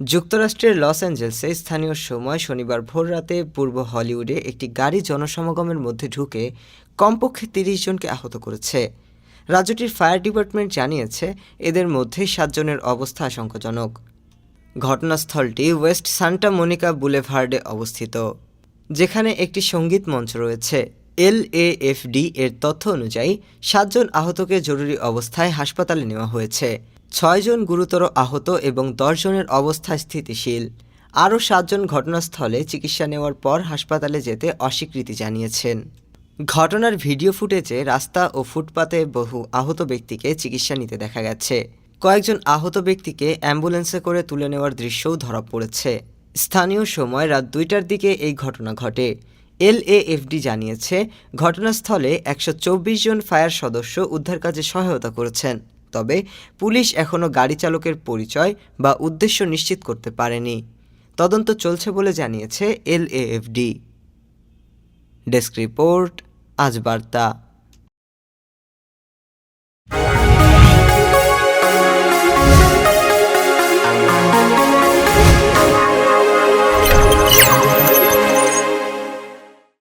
যুক্তরাষ্ট্রের লস অ্যাঞ্জেলসে স্থানীয় সময় শনিবার ভোররাতে পূর্ব হলিউডে একটি গাড়ি জনসমাগমের মধ্যে ঢুকে কমপক্ষে তিরিশ জনকে আহত করেছে। রাজ্যটির ফায়ার ডিপার্টমেন্ট জানিয়েছে, এদের মধ্যে সাতজনের অবস্থা আশঙ্কাজনক। ঘটনাস্থলটি ওয়েস্ট সান্টা মনিকা বুলেভার্ডে অবস্থিত, যেখানে একটি সংগীত মঞ্চ রয়েছে। এল এর তথ্য অনুযায়ী, সাতজন আহতকে জরুরি অবস্থায় হাসপাতালে নেওয়া হয়েছে। ছয়জন গুরুতর আহত এবং দশজনের অবস্থা স্থিতিশীল। আরও সাতজন ঘটনাস্থলে চিকিৎসা নেওয়ার পর হাসপাতালে যেতে অস্বীকৃতি জানিয়েছেন। ঘটনার ভিডিও ফুটেজে রাস্তা ও ফুটপাতে বহু আহত ব্যক্তিকে চিকিৎসা নিতে দেখা গেছে। কয়েকজন আহত ব্যক্তিকে অ্যাম্বুলেন্সে করে তুলে নেওয়ার দৃশ্যও ধরা পড়েছে। স্থানীয় সময় রাত দুইটার দিকে এই ঘটনা ঘটে। এলএএফডি জানিয়েছে, ঘটনাস্থলে একশো চব্বিশ জন ফায়ার সদস্য উদ্ধার কাজে সহায়তা করেছেন। তবে পুলিশ এখনও গাড়ি চালকের পরিচয় বা উদ্দেশ্য নিশ্চিত করতে পারেনি। তদন্ত চলছে বলে জানিয়েছে এলএএফডি। ডেস্ক রিপোর্ট, আজ বার্তা।